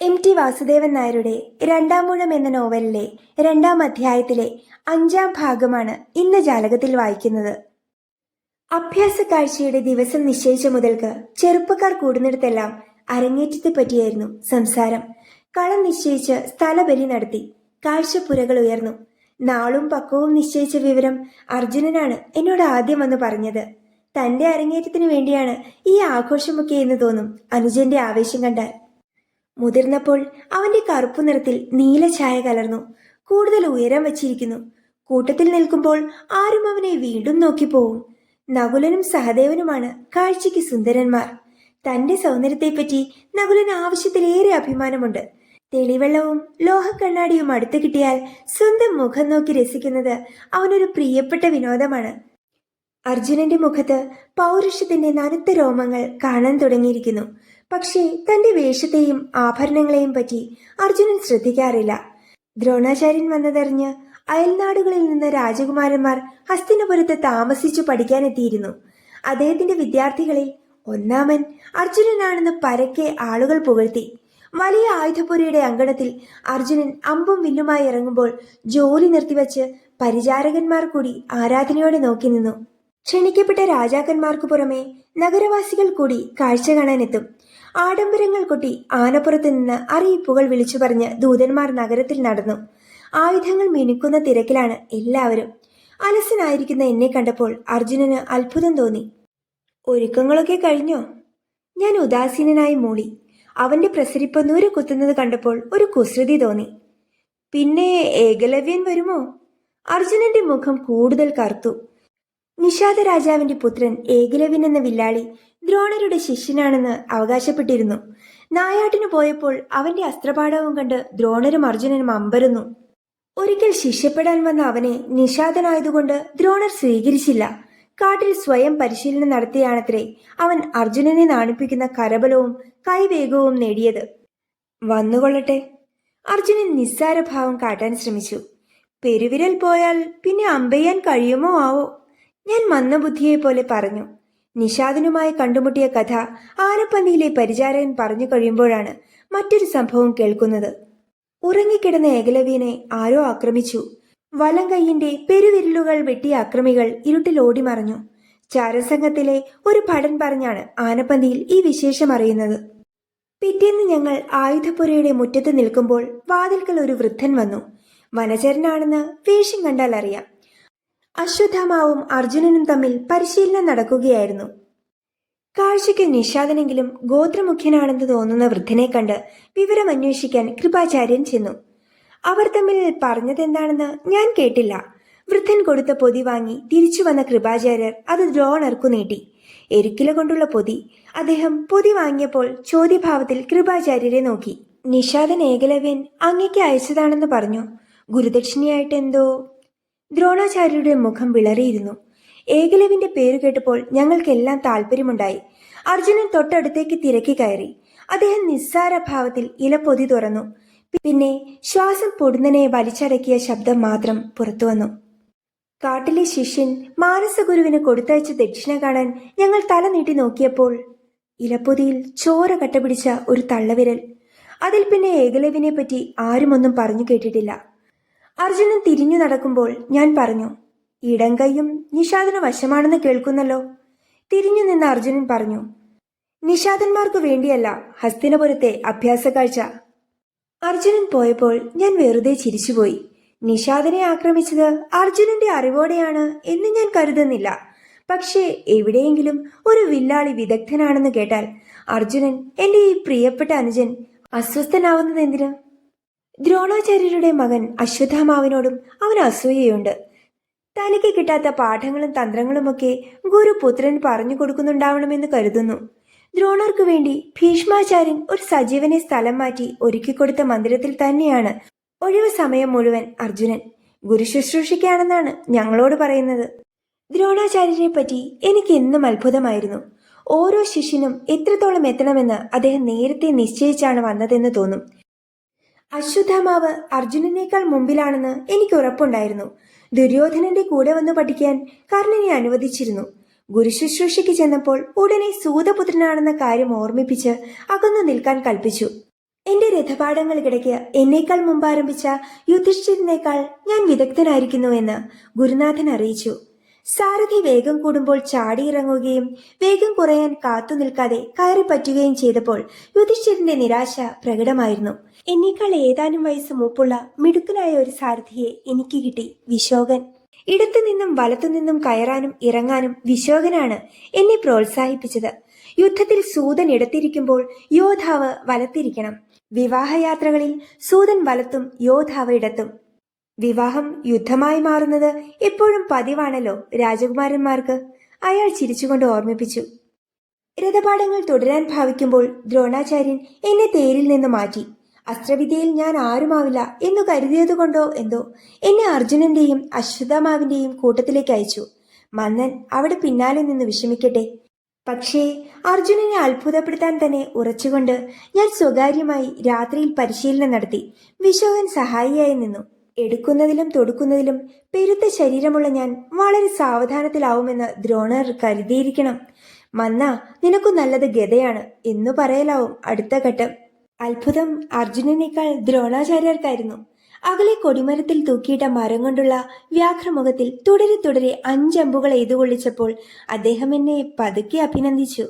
M T Vasudevan നായരുടെ രണ്ടാമൂഴം എന്ന നോവലിലെ രണ്ടാം അധ്യായത്തിലെ അഞ്ചാം ഭാഗമാണ് ഇന്ന് ജാലകത്തിൽ വായിക്കുന്നത്. അഭ്യാസ കാഴ്ചയുടെ ദിവസം നിശ്ചയിച്ച മുതൽക്ക് ചെറുപ്പക്കാർ കൂടുന്നിടത്തെല്ലാം അരങ്ങേറ്റത്തെ പറ്റിയായിരുന്നു സംസാരം. കളം നിശ്ചയിച്ച് സ്ഥലബലി നടത്തി. കാഴ്ചപ്പുരകൾ ഉയർന്നു. നാളും പക്കവും നിശ്ചയിച്ച വിവരം അർജുനനാണ് എന്നോട് ആദ്യം വന്ന് പറഞ്ഞത്. തന്റെ അരങ്ങേറ്റത്തിന് വേണ്ടിയാണ് ഈ ആഘോഷമൊക്കെ എന്ന് തോന്നും അനുജന്റെ ആവേശം കണ്ടാൽ. മുതിർന്നപ്പോൾ അവന്റെ കറുപ്പു നിറത്തിൽ നീല ഛായ കലർന്നു. കൂടുതൽ ഉയരം വച്ചിരിക്കുന്നു. കൂട്ടത്തിൽ നിൽക്കുമ്പോൾ ആരും അവനെ വീണ്ടും നോക്കിപ്പോവും. നകുലനും സഹദേവനുമാണ് കാഴ്ചയ്ക്ക് സുന്ദരന്മാർ. തന്റെ സൗന്ദര്യത്തെപ്പറ്റി നകുലന് ആവശ്യത്തിലേറെ അഭിമാനമുണ്ട്. തെളിവെള്ളവും ലോഹക്കണ്ണാടിയും അടുത്തു കിട്ടിയാൽ സ്വന്തം മുഖം നോക്കി രസിക്കുന്നത് അവനൊരു പ്രിയപ്പെട്ട വിനോദമാണ്. അർജുനന്റെ മുഖത്ത് പൗരുഷത്തിന്റെ നനുത്ത രോമങ്ങൾ കാണാൻ തുടങ്ങിയിരിക്കുന്നു. പക്ഷേ തന്റെ വേഷത്തെയും ആഭരണങ്ങളെയും പറ്റി അർജുനൻ ശ്രദ്ധിക്കാറില്ല. ദ്രോണാചാര്യൻ വന്നതറിഞ്ഞ് അയൽനാടുകളിൽ നിന്ന് രാജകുമാരന്മാർ ഹസ്തിനപുരത്ത് താമസിച്ചു പഠിക്കാനെത്തിയിരുന്നു. അദ്ദേഹത്തിന്റെ വിദ്യാർത്ഥികളിൽ ഒന്നാമൻ അർജുനനാണെന്ന് പരക്കെ ആളുകൾ പുകഴ്ത്തി. വലിയ ആയുധപുരയുടെ അങ്കണത്തിൽ അർജുനൻ അമ്പും വില്ലുമായി ഇറങ്ങുമ്പോൾ ജോലി നിർത്തിവച്ച് പരിചാരകന്മാർ കൂടി ആരാധനയോടെ നോക്കി നിന്നു. ക്ഷണിക്കപ്പെട്ട രാജാക്കന്മാർക്കു പുറമെ നഗരവാസികൾ കൂടി കാഴ്ച കാണാനെത്തും. ആഡംബരങ്ങൾ കൊട്ടി ആനപ്പുറത്ത് നിന്ന് അറിയിപ്പുകൾ വിളിച്ചു പറഞ്ഞ് ദൂതന്മാർ നഗരത്തിൽ നടന്നു. ആയുധങ്ങൾ മിനുക്കുന്ന തിരക്കിലാണ് എല്ലാവരും. അലസനായിരിക്കുന്ന എന്നെ കണ്ടപ്പോൾ അർജുനന് അത്ഭുതം തോന്നി. ഒരുക്കങ്ങളൊക്കെ കഴിഞ്ഞോ? ഞാൻ ഉദാസീനനായി മൂളി. അവന്റെ പ്രസരിപ്പ് നൂര് കുത്തുന്നത് കണ്ടപ്പോൾ ഒരു കുസൃതി തോന്നി. പിന്നെ ഏകലവ്യൻ വരുമോ? അർജുനന്റെ മുഖം കൂടുതൽ കറുത്തു. നിഷാദ രാജാവിന്റെ പുത്രൻ ഏകലവ്യൻ എന്ന വില്ലാളി ദ്രോണരുടെ ശിഷ്യനാണെന്ന് അവകാശപ്പെട്ടിരുന്നു. നായാട്ടിനു പോയപ്പോൾ അവന്റെ അസ്ത്രപാഠവും കണ്ട് ദ്രോണരും അർജുനനും അമ്പരുന്നു. ഒരിക്കൽ ശിഷ്യപ്പെടാൻ വന്ന അവനെ നിഷാദനായതുകൊണ്ട് ദ്രോണർ സ്വീകരിച്ചില്ല. കാട്ടിൽ സ്വയം പരിശീലനം നടത്തിയാണത്രേ അവൻ അർജുനനെ നാണിപ്പിക്കുന്ന കരബലവും കൈവേഗവും നേടിയത്. വന്നുകൊള്ളട്ടെ. അർജുനൻ നിസ്സാരഭാവം കാട്ടാൻ ശ്രമിച്ചു. പെരുവിരൽ പോയാൽ പിന്നെ അമ്പെയ്യാൻ കഴിയുമോ ആവോ? ഞാൻ മന്ദബുദ്ധിയെ പോലെ പറഞ്ഞു. നിഷാദിനുമായി കണ്ടുമുട്ടിയ കഥ ആനപ്പന്നിയിലെ പരിചാരകൻ പറഞ്ഞു കഴിയുമ്പോഴാണ് മറ്റൊരു സംഭവം കേൾക്കുന്നത്. ഉറങ്ങിക്കിടന്ന ഏകലവ്യനെ ആരോ ആക്രമിച്ചു. വലം കൈയിന്റെ പെരുവിരലുകൾ വെട്ടിയ അക്രമികൾ ഇരുട്ടിൽ ഓടിമറഞ്ഞു. ചാരസംഘത്തിലെ ഒരു ഭടൻ പറഞ്ഞാണ് ആനപ്പന്തിയിൽ ഈ വിശേഷം അറിയുന്നത്. പിറ്റേന്ന് ഞങ്ങൾ ആയുധപ്പുരയുടെ മുറ്റത്ത് നിൽക്കുമ്പോൾ വാതിൽക്കൽ ഒരു വൃദ്ധൻ വന്നു. വനചരനാണെന്ന് വേഷം കണ്ടാൽ അറിയാം അശ്വത്ഥാമാവും അർജുനനും തമ്മിൽ പരിശീലനം നടക്കുകയായിരുന്നു. കാഴ്ചയ്ക്ക് നിഷാദനെങ്കിലും ഗോത്രമുഖ്യനാണെന്ന് തോന്നുന്ന വൃദ്ധനെ കണ്ട് വിവരമന്വേഷിക്കാൻ കൃപാചാര്യൻ ചെന്നു. അവർ തമ്മിൽ പറഞ്ഞതെന്താണെന്ന് ഞാൻ കേട്ടില്ല. വൃദ്ധൻ കൊടുത്ത പൊതി വാങ്ങി തിരിച്ചു വന്ന കൃപാചാര്യർ അത് ദ്രോണർക്കു നീട്ടി. എരുക്കില കൊണ്ടുള്ള പൊതി. അദ്ദേഹം പൊതി വാങ്ങിയപ്പോൾ ചോദ്യഭാവത്തിൽ കൃപാചാര്യരെ നോക്കി. നിഷാദൻ ഏകലവ്യൻ അങ്ങയ്ക്ക് അയച്ചതാണെന്ന് പറഞ്ഞു. ഗുരുദക്ഷിണയായിട്ട് എന്തോ ദ്രോണാചാര്യരുടെ മുഖം വിളറിയിരുന്നു. ഏകലവിന്റെ പേര് കേട്ടപ്പോൾ ഞങ്ങൾക്കെല്ലാം താല്പര്യമുണ്ടായി അർജുനൻ തൊട്ടടുത്തേക്ക് തിരക്കി കയറി. അദ്ദേഹം നിസ്സാര ഭാവത്തിൽ ഇലപ്പൊതി തുറന്നു. പിന്നെ ശ്വാസം പൊടുന്നനെ വലിച്ചടക്കിയ ശബ്ദം മാത്രം പുറത്തുവന്നു കാട്ടിലെ ശിഷ്യൻ മാനസഗുരുവിന് കൊടുത്തയച്ച ദക്ഷിണ കാണാൻ ഞങ്ങൾ തല നീട്ടി നോക്കിയപ്പോൾ ഇലപ്പൊതിയിൽ ചോര കട്ടപിടിച്ച ഒരു തള്ളവിരൽ. അതിൽ പിന്നെ ഏകലവിനെ പറ്റി ആരുമൊന്നും പറഞ്ഞു കേട്ടിട്ടില്ല. അർജുനൻ തിരിഞ്ഞു നടക്കുമ്പോൾ ഞാൻ പറഞ്ഞു ഇടം കൈയും നിഷാദിന് വശമാണെന്ന് കേൾക്കുന്നല്ലോ. തിരിഞ്ഞു നിന്ന അർജുനൻ പറഞ്ഞു നിഷാദന്മാർക്ക് വേണ്ടിയല്ല ഹസ്തിനപുരത്തെ അഭ്യാസ കാഴ്ച. അർജുനൻ പോയപ്പോൾ ഞാൻ വെറുതെ ചിരിച്ചുപോയി. നിഷാദിനെ ആക്രമിച്ചത് അർജുനന്റെ അറിവോടെയാണ് എന്ന് ഞാൻ കരുതുന്നില്ല. പക്ഷേ എവിടെയെങ്കിലും ഒരു വില്ലാളി വിദഗ്ധനാണെന്ന് കേട്ടാൽ അർജുനൻ എന്റെ ഈ പ്രിയപ്പെട്ട അനുജൻ അസ്വസ്ഥനാവുന്നത് എന്തിന്? ദ്രോണാചാര്യരുടെ മകൻ അശ്വത്ഥാമാവിനോടും അവന് അസൂയയുണ്ട്. തനിക്ക് കിട്ടാത്ത പാഠങ്ങളും തന്ത്രങ്ങളുമൊക്കെ ഗുരുപുത്രൻ പറഞ്ഞു കൊടുക്കുന്നുണ്ടാവണമെന്ന് കരുതുന്നു. ദ്രോണർക്ക് വേണ്ടി ഭീഷ്മാചാര്യൻ ഒരു സജീവനെ സ്ഥലം മാറ്റി ഒരുക്കിക്കൊടുത്ത മന്ദിരത്തിൽ തന്നെയാണ് ഒഴിവ് സമയം മുഴുവൻ അർജുനൻ. ഗുരുശുശ്രൂഷയ്ക്കാണെന്നാണ് ഞങ്ങളോട് പറയുന്നത്. ദ്രോണാചാര്യരെ പറ്റി എനിക്ക് എന്നും അത്ഭുതമായിരുന്നു. ഓരോ ശിഷ്യനും എത്രത്തോളം എത്തണമെന്ന് അദ്ദേഹം നേരത്തെ നിശ്ചയിച്ചാണ് വന്നതെന്ന് തോന്നും. അശ്വത്ഥാമാവ് അർജുനനേക്കാൾ മുമ്പിലാണെന്ന് എനിക്ക് ഉറപ്പുണ്ടായിരുന്നു. ദുര്യോധനന്റെ കൂടെ വന്ന് പഠിക്കാൻ കർണനെ അനുവദിച്ചിരുന്നു. ഗുരുശുശ്രൂഷയ്ക്ക് ചെന്നപ്പോൾ ഉടനെ സൂതപുത്രനാണെന്ന കാര്യം ഓർമ്മിപ്പിച്ച് അകന്നു നിൽക്കാൻ കൽപ്പിച്ചു. എന്റെ രഥപാഠങ്ങൾക്കിടയ്ക്ക് എന്നേക്കാൾ മുമ്പ് ആരംഭിച്ച യുധിഷ്ഠിരനേക്കാൾ ഞാൻ വിദഗ്ധനായിരിക്കുന്നുവെന്ന് ഗുരുനാഥൻ അറിയിച്ചു. സാരഥി വേഗം കൂടുമ്പോൾ ചാടിയിറങ്ങുകയും വേഗം കുറയാൻ കാത്തു നിൽക്കാതെ കയറി പറ്റുകയും ചെയ്തപ്പോൾ യുധിഷ്ഠിരന്റെ നിരാശ പ്രകടമായിരുന്നു. എന്നേക്കാൾ ഏതാനും വയസ്സ് മൂപ്പുള്ള മിടുക്കനായ ഒരു സാരഥിയെ എനിക്ക് കിട്ടി വിശോകൻ. ഇടത്തു നിന്നും വലത്തു നിന്നും കയറാനും ഇറങ്ങാനും വിശോകനാണ് എന്നെ പ്രോത്സാഹിപ്പിച്ചത്. യുദ്ധത്തിൽ സൂതൻ ഇടത്തിരിക്കുമ്പോൾ യോധാവ് വലത്തിരിക്കണം. വിവാഹയാത്രകളിൽ സൂതൻ വലത്തും യോധാവ് ഇടത്തും. വിവാഹം യുദ്ധമായി മാറുന്നത് എപ്പോഴും പതിവാണല്ലോ രാജകുമാരന്മാർക്ക്. അയാൾ ചിരിച്ചുകൊണ്ട് ഓർമ്മിപ്പിച്ചു. രഥപാഠങ്ങൾ തുടരാൻ ഭാവിക്കുമ്പോൾ ദ്രോണാചാര്യൻ എന്നെ തേരിൽ നിന്ന് മാറ്റി. അസ്ത്രവിദ്യയിൽ ഞാൻ ആരുമാവില്ല എന്നു കരുതിയതുകൊണ്ടോ എന്തോ എന്നെ അർജുനന്റെയും അശ്വത്ഥമാവിന്റെയും കൂട്ടത്തിലേക്ക് അയച്ചു. മന്നൻ അവിടെ പിന്നാലെ നിന്ന് വിഷമിക്കട്ടെ. പക്ഷേ അർജുനനെ അത്ഭുതപ്പെടുത്താൻ തന്നെ ഉറച്ചുകൊണ്ട് ഞാൻ സ്വകാര്യമായി രാത്രിയിൽ പരിശീലനം നടത്തി. വിശോകൻ സഹായിയായി നിന്നു. എടുക്കുന്നതിലും തൊടുക്കുന്നതിലും പെരുത്ത ശരീരമുള്ള ഞാൻ വളരെ സാവധാനത്തിലാവുമെന്ന് ദ്രോണർ കരുതിയിരിക്കണം. മന്ന നിനക്കു നല്ലത് ഗതയാണ് എന്നു പറയലാവും അടുത്ത ഘട്ടം. അത്ഭുതം അർജുനനേക്കാൾ ദ്രോണാചാര്യർക്കായിരുന്നു. അകലെ കൊടിമരത്തിൽ തൂക്കിയിട്ട മരം കൊണ്ടുള്ള വ്യാഘ്രമുഖത്തിൽ തുടരെ തുടരെ അഞ്ചമ്പുകൾ എഴുതുകൊള്ളിച്ചപ്പോൾ അദ്ദേഹം എന്നെ പതുക്കെ അഭിനന്ദിച്ചു.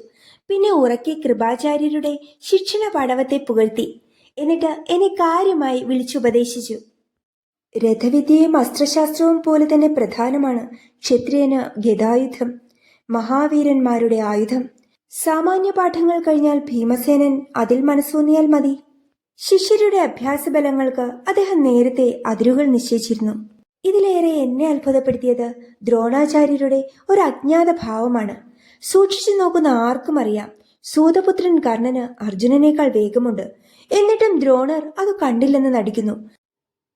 പിന്നെ ഉറക്കെ കൃപാചാര്യരുടെ ശിക്ഷണ പാടവത്തെ പുകഴ്ത്തി. എന്നിട്ട് എന്നെ കാര്യമായി വിളിച്ചുപദേശിച്ചു. രഥവിദ്യയും അസ്ത്രശാസ്ത്രവും പോലെ തന്നെ പ്രധാനമാണ് ക്ഷത്രിയന് ഗതായുധം മഹാവീരന്മാരുടെ ആയുധം. സാമാന്യ പാഠങ്ങൾ കഴിഞ്ഞാൽ ഭീമസേനൻ അതിൽ മനസ്സൂന്നിയാൽ മതി. ശിഷ്യരുടെ അഭ്യാസബലങ്ങൾക്ക് അദ്ദേഹം നേരത്തെ അതിരുകൾ നിശ്ചയിച്ചിരുന്നു. ഇതിലേറെ എന്നെ അത്ഭുതപ്പെടുത്തിയത് ദ്രോണാചാര്യരുടെ ഒരു അജ്ഞാത ഭാവമാണ്. സൂക്ഷിച്ചു നോക്കുന്ന ആർക്കും അറിയാം സൂതപുത്രൻ കർണന് അർജുനനേക്കാൾ വേഗമുണ്ട്. എന്നിട്ടും ദ്രോണർ അത് കണ്ടില്ലെന്ന് നടിക്കുന്നു.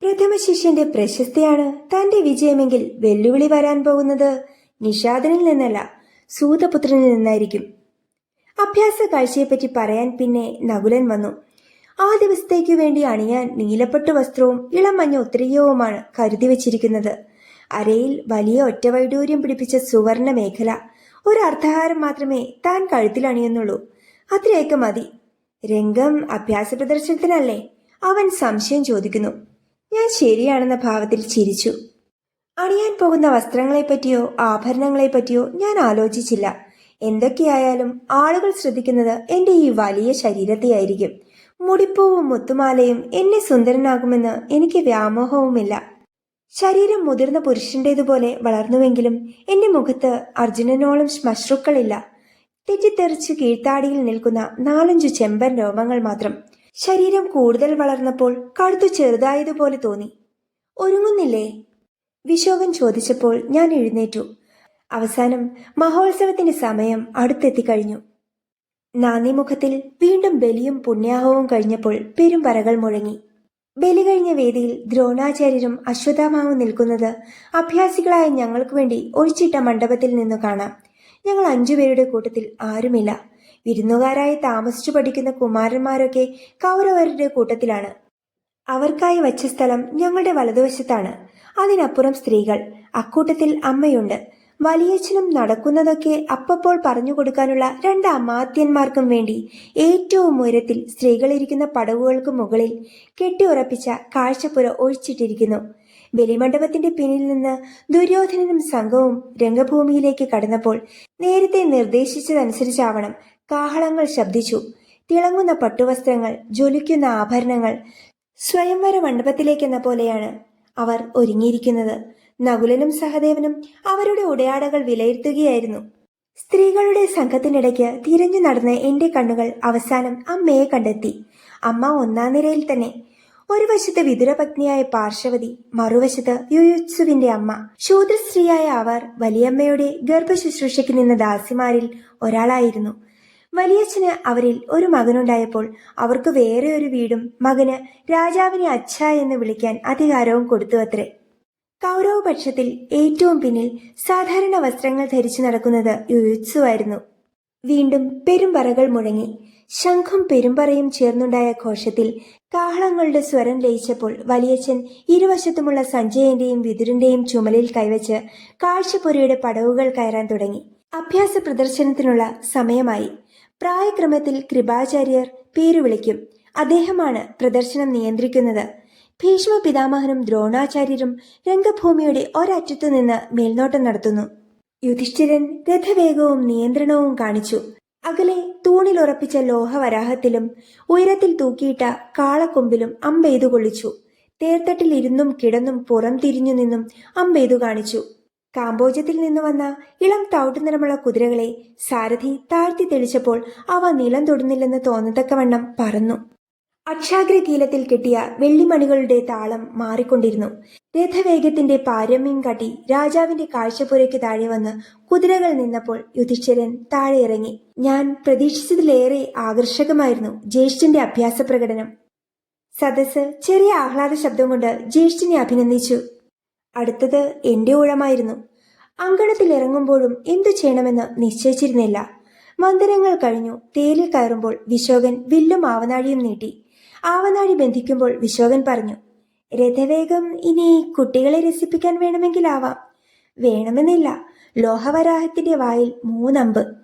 പ്രഥമ ശിഷ്യന്റെ പ്രശസ്തിയാണ് തന്റെ വിജയമെങ്കിൽ വെല്ലുവിളി വരാൻ പോകുന്നത് നിഷാദനിൽ നിന്നല്ല സൂതപുത്രനിൽ നിന്നായിരിക്കും. അഭ്യാസ കാഴ്ചയെപ്പറ്റി പറയാൻ പിന്നെ നകുലൻ വന്നു. ആ ദിവസത്തേക്കു വേണ്ടി അണിയാൻ നീലപ്പെട്ട വസ്ത്രവും ഇളം മഞ്ഞ ഉത്തരീയവുമാണ് കരുതി വച്ചിരിക്കുന്നത്. അരയിൽ വലിയ ഒറ്റവൈഡൂര്യം പിടിപ്പിച്ച സുവർണ മേഖല. ഒരു അർദ്ധഹാരം മാത്രമേ താൻ കഴുത്തിൽ അണിയുന്നുള്ളൂ. അത്രയൊക്കെ മതി. രംഗം അഭ്യാസ പ്രദർശനത്തിനല്ലേ? അവൻ സംശയം ചോദിക്കുന്നു. ഞാൻ ശരിയാണെന്ന ഭാവത്തിൽ ചിരിച്ചു. അണിയാൻ പോകുന്ന വസ്ത്രങ്ങളെപ്പറ്റിയോ ആഭരണങ്ങളെപ്പറ്റിയോ ഞാൻ ആലോചിച്ചില്ല. എന്തൊക്കെയായാലും ആളുകൾ ശ്രദ്ധിക്കുന്നത് എന്റെ ഈ വലിയ ശരീരത്തെയായിരിക്കും. മുടിപ്പൂവും മുത്തുമാലയും എന്നെ സുന്ദരനാകുമെന്ന് എനിക്ക് വ്യാമോഹവുമില്ല. ശരീരം മുതിർന്ന പുരുഷന്റേതുപോലെ വളർന്നുവെങ്കിലും എന്റെ മുഖത്ത് അർജുനനോളം ശ്മശ്രുക്കളില്ല തെറ്റിത്തെറിച്ച് കീഴ്ത്താടിയിൽ നിൽക്കുന്ന നാലഞ്ചു ചെമ്പൻ രോമങ്ങൾ മാത്രം ശരീരം കൂടുതൽ വളർന്നപ്പോൾ കഴുത്തു ചെറുതായതുപോലെ തോന്നി. ഒരുങ്ങുന്നില്ലേ? വിശോകൻ ചോദിച്ചപ്പോൾ ഞാൻ എഴുന്നേറ്റു. അവസാനം മഹോത്സവത്തിന്റെ സമയം അടുത്തെത്തി കഴിഞ്ഞു. നാന്ദിമുഖത്തിൽ വീണ്ടും ബലിയും പുണ്യാഹവും കഴിഞ്ഞപ്പോൾ പെരുമ്പറകൾ മുഴങ്ങി. ബലി കഴിഞ്ഞ വേദിയിൽ ദ്രോണാചാര്യരും അശ്വത്ഥാമാവും നിൽക്കുന്നത് അഭ്യാസികളായ ഞങ്ങൾക്ക് വേണ്ടി ഒഴിച്ചിട്ട മണ്ഡപത്തിൽ നിന്നു കാണാം. ഞങ്ങൾ അഞ്ചുപേരുടെ കൂട്ടത്തിൽ ആരുമില്ല. വിരുന്നുകാരായി താമസിച്ചു പഠിക്കുന്ന കുമാരന്മാരൊക്കെ കൗരവരുടെ കൂട്ടത്തിലാണ്. അവർക്കായി വച്ച സ്ഥലം ഞങ്ങളുടെ വലതുവശത്താണ്. അതിനപ്പുറം സ്ത്രീകൾ അക്കൂട്ടത്തിൽ അമ്മയുണ്ട്. വലിയച്ഛനും നടക്കുന്നതൊക്കെ അപ്പപ്പോൾ പറഞ്ഞു കൊടുക്കാനുള്ള രണ്ട് അമാത്യന്മാർക്കും വേണ്ടി ഏറ്റവും ഉയരത്തിൽ സ്ത്രീകളിരിക്കുന്ന പടവുകൾക്ക് മുകളിൽ കെട്ടിയുറപ്പിച്ച കാഴ്ചപ്പുര ഒഴിച്ചിട്ടിരിക്കുന്നു. ബലിമണ്ഡപത്തിന്റെ പിന്നിൽ നിന്ന് ദുര്യോധനനും സംഘവും രംഗഭൂമിയിലേക്ക് കടന്നപ്പോൾ നേരത്തെ നിർദ്ദേശിച്ചതനുസരിച്ചാവണം കാഹളങ്ങൾ ശബ്ദിച്ചു. തിളങ്ങുന്ന പട്ടുവസ്ത്രങ്ങൾ ജ്വലിക്കുന്ന ആഭരണങ്ങൾ സ്വയംവര മണ്ഡപത്തിലേക്കെന്ന പോലെയാണ് അവർ ഒരുങ്ങിയിരിക്കുന്നത്. നകുലനും സഹദേവനും അവരുടെ ഉടയാടകൾ വിലയിരുത്തുകയായിരുന്നു. സ്ത്രീകളുടെ സംഘത്തിനിടയ്ക്ക് തിരഞ്ഞു നടന്ന എന്റെ കണ്ണുകൾ അവസാനം അമ്മയെ കണ്ടെത്തി. അമ്മ ഒന്നാം നിരയിൽ തന്നെ ഒരു വശത്ത് വിതുരപത്നിയായ പാർശ്വതി മറുവശത്ത് യുയുത്സുവിന്റെ അമ്മ. ശൂദ്രസ്ത്രീയായ അവർ വലിയമ്മയുടെ ഗർഭശുശ്രൂഷയ്ക്ക് നിന്ന ദാസിമാരിൽ ഒരാളായിരുന്നു. വലിയച്ഛന് അവരിൽ ഒരു മകനുണ്ടായപ്പോൾ അവർക്ക് വേറെ ഒരു വീടും മകന് രാജാവിനെ അച്ഛ എന്ന് വിളിക്കാൻ അധികാരവും കൊടുത്തു അത്രേ കൗരവപക്ഷത്തിൽ ഏറ്റവും പിന്നിൽ സാധാരണ വസ്ത്രങ്ങൾ ധരിച്ചു നടക്കുന്നത് യുയുത്സുവായിരുന്നു. വീണ്ടും പെരുമ്പറകൾ മുഴങ്ങി. ശംഖും പെരുമ്പറയും ചേർന്നുണ്ടായ ഘോഷത്തിൽ കാഹളങ്ങളുടെ സ്വരം ലയിച്ചപ്പോൾ വലിയച്ഛൻ ഇരുവശത്തുമുള്ള സഞ്ജയന്റെയും വിതുരന്റെയും ചുമലിൽ കൈവച്ച് കാഴ്ചപ്പുരയുടെ പടവുകൾ കയറാൻ തുടങ്ങി. അഭ്യാസ പ്രദർശനത്തിനുള്ള സമയമായി. പ്രായക്രമത്തിൽ കൃപാചാര്യർ പേരു വിളിക്കും. അദ്ദേഹമാണ് പ്രദർശനം നിയന്ത്രിക്കുന്നത്. ഭീഷ്മ പിതാമഹനും ദ്രോണാചാര്യരും രംഗഭൂമിയുടെ ഒരറ്റത്തു നിന്ന് മേൽനോട്ടം നടത്തുന്നു. യുധിഷ്ഠിരൻ രഥവേഗവും നിയന്ത്രണവും കാണിച്ചു. അകലെ തൂണിലുറപ്പിച്ച ലോഹവരാഹത്തിലും ഉയരത്തിൽ തൂക്കിയിട്ട കാളക്കൊമ്പിലും അമ്പെയ്തു കൊള്ളിച്ചു. തേർത്തട്ടിൽ ഇരുന്നും കിടന്നും പുറം തിരിഞ്ഞു നിന്നും അമ്പെയ്തു കാണിച്ചു. കാമ്പോജത്തിൽ നിന്ന് വന്ന ഇളം തൗട്ട് നിറമുള്ള കുതിരകളെ സാരഥി താഴ്ത്തി തെളിച്ചപ്പോൾ അവ നിലം തൊടുന്നില്ലെന്ന് തോന്നത്തക്കവണ്ണം പറന്നു. അക്ഷാഗ്രകീലത്തിൽ കെട്ടിയ വെള്ളിമണികളുടെ താളം മാറിക്കൊണ്ടിരുന്നു. രഥവേഗത്തിന്റെ പാരമ്യം കാട്ടി രാജാവിന്റെ കാഴ്ചപ്പുരയ്ക്ക് താഴെ വന്ന് കുതിരകൾ നിന്നപ്പോൾ യുധിഷ്ഠിരൻ താഴെ ഇറങ്ങി. ഞാൻ പ്രതീക്ഷിച്ചതിലേറെ ആകർഷകമായിരുന്നു ജ്യേഷ്ഠന്റെ അഭ്യാസ പ്രകടനം. സദസ് ചെറിയ ആഹ്ലാദ ശബ്ദം കൊണ്ട് ജ്യേഷ്ഠനെ അഭിനന്ദിച്ചു. അടുത്തത് എന്റെ ഊഴമായിരുന്നു. അങ്കണത്തിൽ ഇറങ്ങുമ്പോഴും എന്തു ചെയ്യണമെന്ന് നിശ്ചയിച്ചിരുന്നില്ല. മന്ദിരങ്ങൾ കഴിഞ്ഞു തേലിൽ കയറുമ്പോൾ വിശോകൻ വില്ലും ആവനാഴിയും നീട്ടി. ആവനാഴി ബന്ധിക്കുമ്പോൾ വിശോകൻ പറഞ്ഞു രഥവേഗം ഇനി കുട്ടികളെ രസിപ്പിക്കാൻ വേണമെങ്കിലാവാം. വേണമെന്നില്ല ലോഹവരാഹത്തിന്റെ വായിൽ മൂന്നമ്പ്.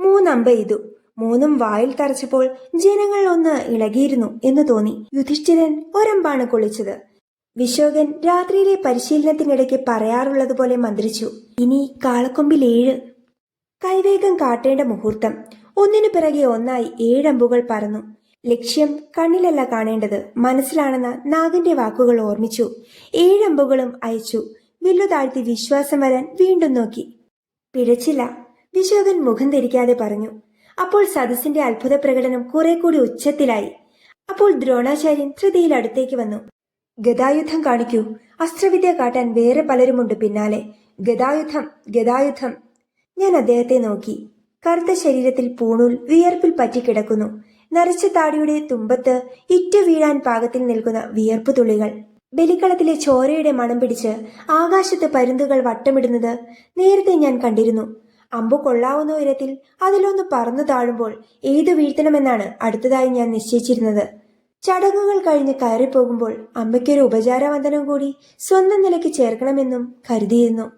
മൂന്നമ്പ് ഇതു. മൂന്നും വായിൽ തറച്ചപ്പോൾ ജനങ്ങൾ ഒന്ന് ഇളകിയിരുന്നു എന്ന് തോന്നി. യുധിഷ്ഠിരൻ ഒരമ്പാണ് കൊള്ളിച്ചത്. വിശോകൻ രാത്രിയിലെ പരിശീലനത്തിനിടയ്ക്ക് പറയാറുള്ളതുപോലെ മന്ത്രിച്ചു ഇനി കാളക്കൊമ്പിൽ ഏഴ്. കൈവേഗം കാട്ടേണ്ട മുഹൂർത്തം. ഒന്നിനു പിറകെ ഒന്നായി ഏഴമ്പുകൾ പറന്നു. ലക്ഷ്യം കണ്ണിലല്ല കാണേണ്ടത്. മനസ്സിലാണെന്ന നാഗന്റെ വാക്കുകൾ ഓർമ്മിച്ചു. ഏഴമ്പുകളും അയച്ചു. വില്ലു താഴ്ത്തി വിശ്വാസം വരാൻ വീണ്ടും നോക്കി. പിഴച്ചില്ല. വിശോകൻ മുഖം ധരിക്കാതെ പറഞ്ഞു. അപ്പോൾ സദസ്സിന്റെ അത്ഭുത പ്രകടനം കുറെ കൂടി ഉച്ചത്തിലായി. അപ്പോൾ ദ്രോണാചാര്യൻ ധൃതിയിൽ അടുത്തേക്ക് വന്നു. ഗതായുധം കാണിക്കൂ. അസ്ത്രവിദ്യ കാട്ടാൻ വേറെ പലരുമുണ്ട് പിന്നാലെ. ഗതായുധം ഗതായുധം ഞാൻ അദ്ദേഹത്തെ നോക്കി. കറുത്ത ശരീരത്തിൽ പൂണൂൽ വിയർപ്പിൽ പറ്റിക്കിടക്കുന്നു. നരച്ച താടിയുടെ തുമ്പത്ത് ഇറ്റു വീഴാൻ പാകത്തിൽ നിൽക്കുന്ന വിയർപ്പ് തുള്ളികൾ. ബലിക്കളത്തിലെ ചോരയുടെ മണം പിടിച്ച് ആകാശത്ത് പരുന്തുകൾ വട്ടമിടുന്നത് നേരത്തെ ഞാൻ കണ്ടിരുന്നു. അമ്പു കൊള്ളാവുന്ന ഉയരത്തിൽ അതിലൊന്ന് പറന്നു താഴുമ്പോൾ ഏതു വീഴ്ത്തണമെന്നാണ് അടുത്തതായി ഞാൻ നിശ്ചയിച്ചിരുന്നത്. ചടങ്ങുകൾ കഴിഞ്ഞ് കയറിപ്പോകുമ്പോൾ അമ്മയ്ക്കൊരു ഉപചാരവന്ദനം കൂടി സ്വന്തം നിലയ്ക്ക് ചേർക്കണമെന്നും കരുതിയിരുന്നു.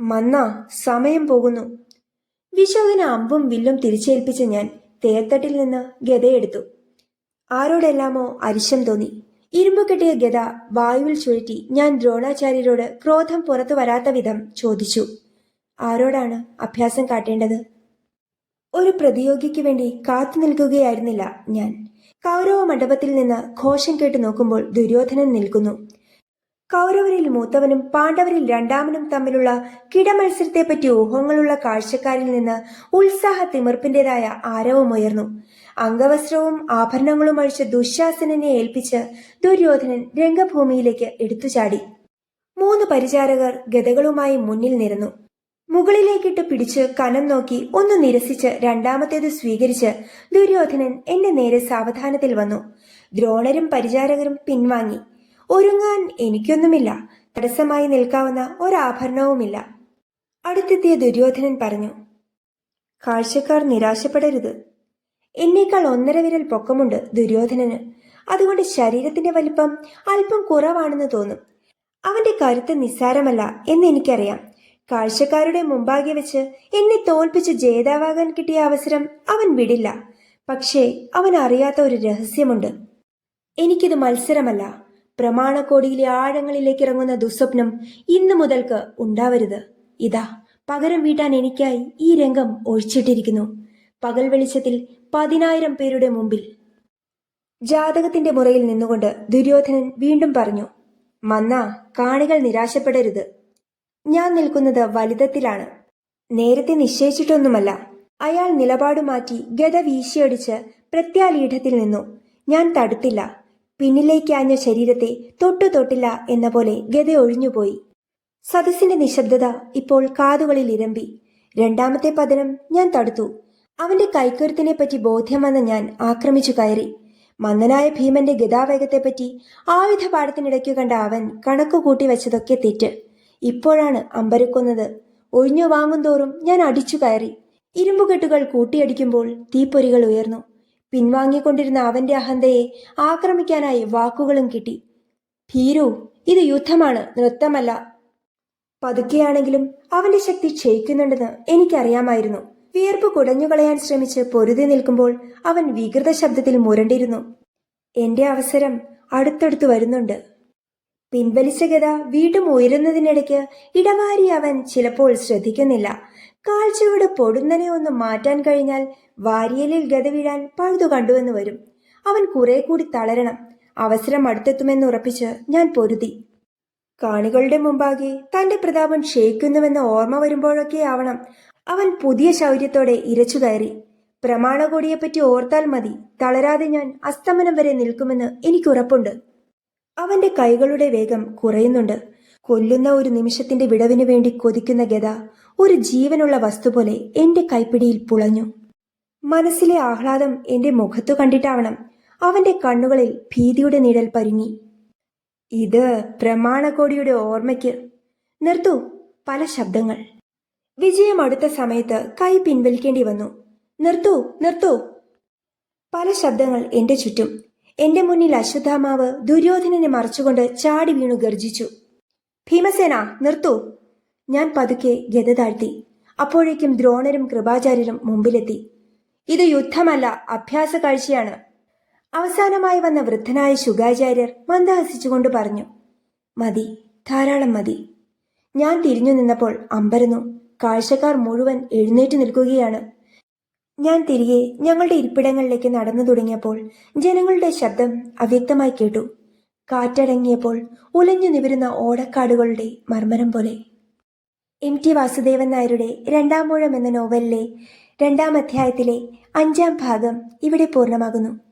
മന്ന സമയം പോകുന്നു. വിശോകന് അമ്പും വില്ലും തിരിച്ചേൽപ്പിച്ച ഞാൻ തേർത്തട്ടിൽ നിന്ന് ഗതയെടുത്തു ആരോടെല്ലാമോ അരിശം തോന്നി. ഇരുമ്പ് കെട്ടിയ ഗത വായുവിൽ ചുഴറ്റി ഞാൻ ദ്രോണാചാര്യരോട് ക്രോധം പുറത്തു വരാത്ത വിധം ചോദിച്ചു. ആരോടാണ് അഭ്യാസം കാട്ടേണ്ടത്? ഒരു പ്രതിയോഗിക്ക് വേണ്ടി കാത്തു നിൽക്കുകയായിരുന്നില്ല ഞാൻ. കൗരവ മണ്ഡപത്തിൽ നിന്ന് ഘോഷം കേട്ട് നോക്കുമ്പോൾ ദുര്യോധനൻ നിൽക്കുന്നു. കൗരവരിൽ മൂത്തവനും പാണ്ഡവരിൽ രണ്ടാമനും തമ്മിലുള്ള കിടമത്സരത്തെപ്പറ്റി ഊഹങ്ങളുള്ള കാഴ്ചക്കാരിൽ നിന്ന് ഉത്സാഹ തിമിർപ്പിന്റേതായ ആരവമുയർന്നു അംഗവസ്ത്രവും ആഭരണങ്ങളും അഴിച്ച ദുശാസനനെ ഏൽപ്പിച്ച് ദുര്യോധനൻ രംഗഭൂമിയിലേക്ക് എടുത്തുചാടി. മൂന്ന് പരിചാരകർ ഗതകളുമായി മുന്നിൽ നിരന്നു. മുകളിലേക്കിട്ട് പിടിച്ച് കനം നോക്കി ഒന്ന് നിരസിച്ച് രണ്ടാമത്തേത് സ്വീകരിച്ച് ദുര്യോധനൻ എന്റെ നേരെ സാവധാനത്തിൽ വന്നു. ദ്രോണരും പരിചാരകരും പിൻവാങ്ങി. ഒരുങ്ങാൻ എനിക്കൊന്നുമില്ല. തടസ്സമായി നിൽക്കാവുന്ന ഒരാഭരണവുമില്ല. അടുത്തെത്തിയ ദുര്യോധനൻ പറഞ്ഞു കാഴ്ചക്കാർ നിരാശപ്പെടരുത്. എന്നേക്കാൾ ഒന്നര വിരൽ പൊക്കമുണ്ട് ദുര്യോധനന്. അതുകൊണ്ട് ശരീരത്തിന്റെ വലിപ്പം അല്പം കുറവാണെന്ന് തോന്നും. അവന്റെ കരുത്ത് നിസ്സാരമല്ല എന്ന് എനിക്കറിയാം. കാഴ്ചക്കാരുടെ മുമ്പാകെ വെച്ച് എന്നെ തോൽപ്പിച്ച് ജേതാവാകാൻ കിട്ടിയ അവസരം അവൻ വിടില്ല. പക്ഷേ അവൻ അറിയാത്ത ഒരു രഹസ്യമുണ്ട്. എനിക്കിത് മത്സരമല്ല. പ്രമാണക്കോടിയിലെ ആഴങ്ങളിലേക്ക് ഇറങ്ങുന്ന ദുസ്വപ്നം ഇന്നു മുതൽക്ക് ഉണ്ടാവരുത്. ഇതാ പകരം വീട്ടാൻ എനിക്കായി ഈ രംഗം ഒഴിച്ചിട്ടിരിക്കുന്നു. പകൽ വെളിച്ചത്തിൽ പതിനായിരം പേരുടെ മുമ്പിൽ. ജാതകത്തിന്റെ മുറയിൽ നിന്നുകൊണ്ട് ദുര്യോധനൻ വീണ്ടും പറഞ്ഞു മന്ന കാണികൾ നിരാശപ്പെടരുത്. ഞാൻ നിൽക്കുന്നത് വലിതത്തിലാണ്. നേരത്തെ നിശ്ചയിച്ചിട്ടൊന്നുമല്ല. അയാൾ നിലപാട് മാറ്റി ഗത വീശിയടിച്ച് പ്രത്യാലീഠത്തിൽ നിന്നു. ഞാൻ തടുത്തില്ല. പിന്നിലേക്കാഞ്ഞ ശരീരത്തെ തൊട്ടു തൊട്ടില്ല എന്ന പോലെ ഗത ഒഴിഞ്ഞുപോയി. സദസ്സിന്റെ നിശബ്ദത ഇപ്പോൾ കാതുകളിൽ ഇരമ്പി. രണ്ടാമത്തെ പതനം ഞാൻ തടുത്തു. അവന്റെ കൈക്കരുത്തിനെ പറ്റി ബോധ്യം വന്ന ഞാൻ ആക്രമിച്ചു കയറി. മന്ദനായ ഭീമന്റെ ഗതാവേഗത്തെപ്പറ്റി ആയുധപാഠത്തിനിടയ്ക്കു കണ്ട അവൻ കണക്കു കൂട്ടി വെച്ചതൊക്കെ തെറ്റ്. ഇപ്പോഴാണ് അമ്പരക്കുന്നത് ഒഴിഞ്ഞു വാങ്ങുന്തോറും ഞാൻ അടിച്ചു കയറി. ഇരുമ്പുകെട്ടുകൾ കൂട്ടിയടിക്കുമ്പോൾ തീപ്പൊരികൾ ഉയർന്നു. പിൻവാങ്ങിക്കൊണ്ടിരുന്ന അവന്റെ അഹന്തയെ ആക്രമിക്കാനായി വാക്കുകളും കിട്ടി. ഭീരു ഇത് യുദ്ധമാണ് നൃത്തമല്ല. പതുക്കെയാണെങ്കിലും അവന്റെ ശക്തി ക്ഷയിക്കുന്നുണ്ടെന്ന് എനിക്കറിയാമായിരുന്നു. വിയർപ്പ് കുടഞ്ഞുകളയാൻ ശ്രമിച്ച് പൊരുതി നിൽക്കുമ്പോൾ അവൻ വികൃത ശബ്ദത്തിൽ മുരണ്ടിരുന്നു. എന്റെ അവസരം അടുത്തടുത്ത് വരുന്നുണ്ട്. പിൻവലിച്ച ഗത വീണ്ടും ഉയരുന്നതിനിടയ്ക്ക് ഇടവാരി അവൻ ചിലപ്പോൾ ശ്രദ്ധിക്കുന്നില്ല. കാൽച്ചുവട് പൊടുന്നനെ ഒന്ന് മാറ്റാൻ കഴിഞ്ഞാൽ വാരിയലിൽ ഗത വീഴാൻ പഴുതു കണ്ടുവെന്ന് വരും. അവൻ കുറെ കൂടി തളരണം. അവസരം അടുത്തെത്തുമെന്ന് ഉറപ്പിച്ച് ഞാൻ പൊരുതി. കാണികളുടെ മുമ്പാകെ തന്റെ പ്രതാപം ക്ഷയിക്കുന്നുവെന്ന ഓർമ്മ വരുമ്പോഴൊക്കെ ആവണം. അവൻ പുതിയ ശൗര്യത്തോടെ ഇരച്ചു കയറി. പ്രമാണകോടിയെപ്പറ്റി ഓർത്താൽ മതി. തളരാതെ ഞാൻ അസ്തമനം വരെ നിൽക്കുമെന്ന് എനിക്കുറപ്പുണ്ട്. അവന്റെ കൈകളുടെ വേഗം കുറയുന്നുണ്ട്. കൊല്ലുന്ന ഒരു നിമിഷത്തിന്റെ വിടവിനു വേണ്ടി കൊതിക്കുന്ന ഗത ഒരു ജീവനുള്ള വസ്തു പോലെ എന്റെ കൈപ്പിടിയിൽ പുളഞ്ഞു. മനസ്സിലെ ആഹ്ലാദം എന്റെ മുഖത്തു കണ്ടിട്ടാവണം. അവന്റെ കണ്ണുകളിൽ ഭീതിയുടെ നിഴൽ പരുങ്ങി. ഇത് പ്രമാണകോടിയുടെ ഓർമ്മയ്ക്ക്. നിർത്തു പല ശബ്ദങ്ങൾ. വിജയം അടുത്ത സമയത്ത് കൈ പിൻവലിക്കേണ്ടി വന്നു. നിർത്തു നിർത്തു. പല ശബ്ദങ്ങൾ എന്റെ ചുറ്റും. എന്റെ മുന്നിൽ അശ്വത്ഥാമാവ് ദുര്യോധനനെ മറച്ചുകൊണ്ട് ചാടി വീണു ഗർജിച്ചു ഭീമസേന നിർത്തൂ. ഞാൻ പതുക്കെ ഗത താഴ്ത്തി. അപ്പോഴേക്കും ദ്രോണരും കൃപാചാര്യരും മുമ്പിലെത്തി. ഇത് യുദ്ധമല്ല അഭ്യാസ കാഴ്ചയാണ്. അവസാനമായി വന്ന വൃദ്ധനായ ശുഗാചാര്യർ മന്ദഹസിച്ചുകൊണ്ട് പറഞ്ഞു മതി ധാരാളം മതി. ഞാൻ തിരിഞ്ഞു നിന്നപ്പോൾ അമ്പരന്നു. കാഴ്ചക്കാർ മുഴുവൻ എഴുന്നേറ്റ് നിൽക്കുകയാണ്. ഞാൻ തിരികെ ഞങ്ങളുടെ ഇരിപ്പിടങ്ങളിലേക്ക് നടന്നു തുടങ്ങിയപ്പോൾ ജനങ്ങളുടെ ശബ്ദം അവ്യക്തമായി കേട്ടു. കാറ്റടങ്ങിയപ്പോൾ ഉലഞ്ഞു നിവരുന്ന ഓടക്കാടുകളുടെ മർമ്മരം പോലെ. എം ടി വാസുദേവൻ നായരുടെ രണ്ടാമൂഴം എന്ന നോവലിലെ രണ്ടാം അധ്യായത്തിലെ അഞ്ചാം ഭാഗം ഇവിടെ പൂർണമാകുന്നു.